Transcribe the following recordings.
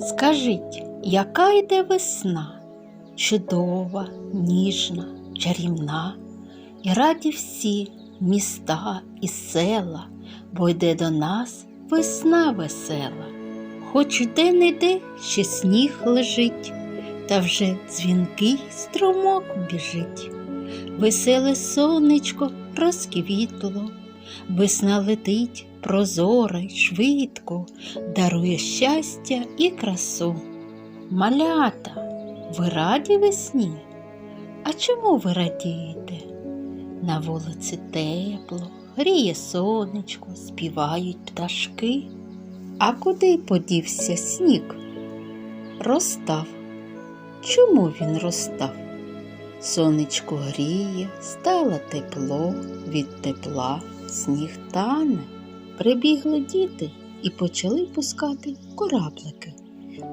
Скажіть, яка йде весна? Чудова, ніжна, чарівна, і раді всі міста і села, бо йде до нас весна весела. Хоч де не де ще сніг лежить, та вже дзвінкий струмок біжить. Веселе сонечко розквітло, весна летить прозора й швидко, дарує щастя і красу. Малята, ви раді весні? А чому ви радієте? На вулиці тепло, гріє сонечко, співають пташки. А куди подівся сніг? Розстав. Чому він розстав? Сонечко гріє, стало тепло, від тепла сніг тане. Прибігли діти і почали пускати кораблики.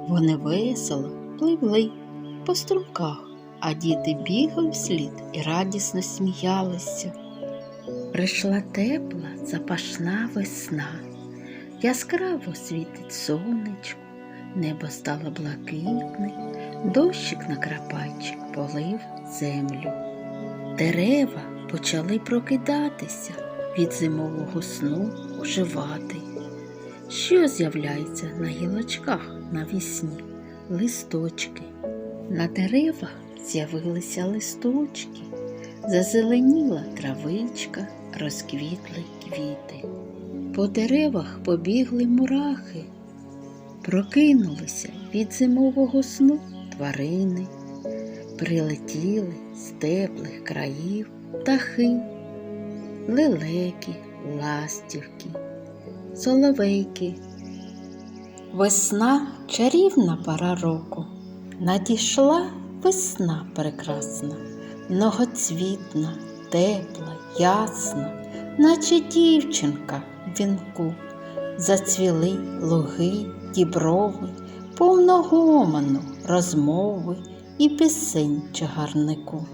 Вони весело пливли по струмках, а діти бігли вслід і радісно сміялися. Прийшла тепла, запашна весна, яскраво світить сонечко, небо стало блакитне, дощик на крапайчик полив землю. Дерева почали прокидатися від зимового сну оживати. Що з'являється на гілочках навісні? Листочки. На деревах з'явилися листочки, зазеленіла травичка, розквітли квіти. По деревах побігли мурахи, прокинулися від зимового сну тварини, прилетіли з теплих країв птахи, лелеки, ластівки, соловейки. Весна чарівна пора року. Надійшла весна прекрасна, многоцвітна, тепла, ясна, наче дівчинка в вінку. Зацвіли луги, діброви, повно гомону, розмови і пісень чагарнику.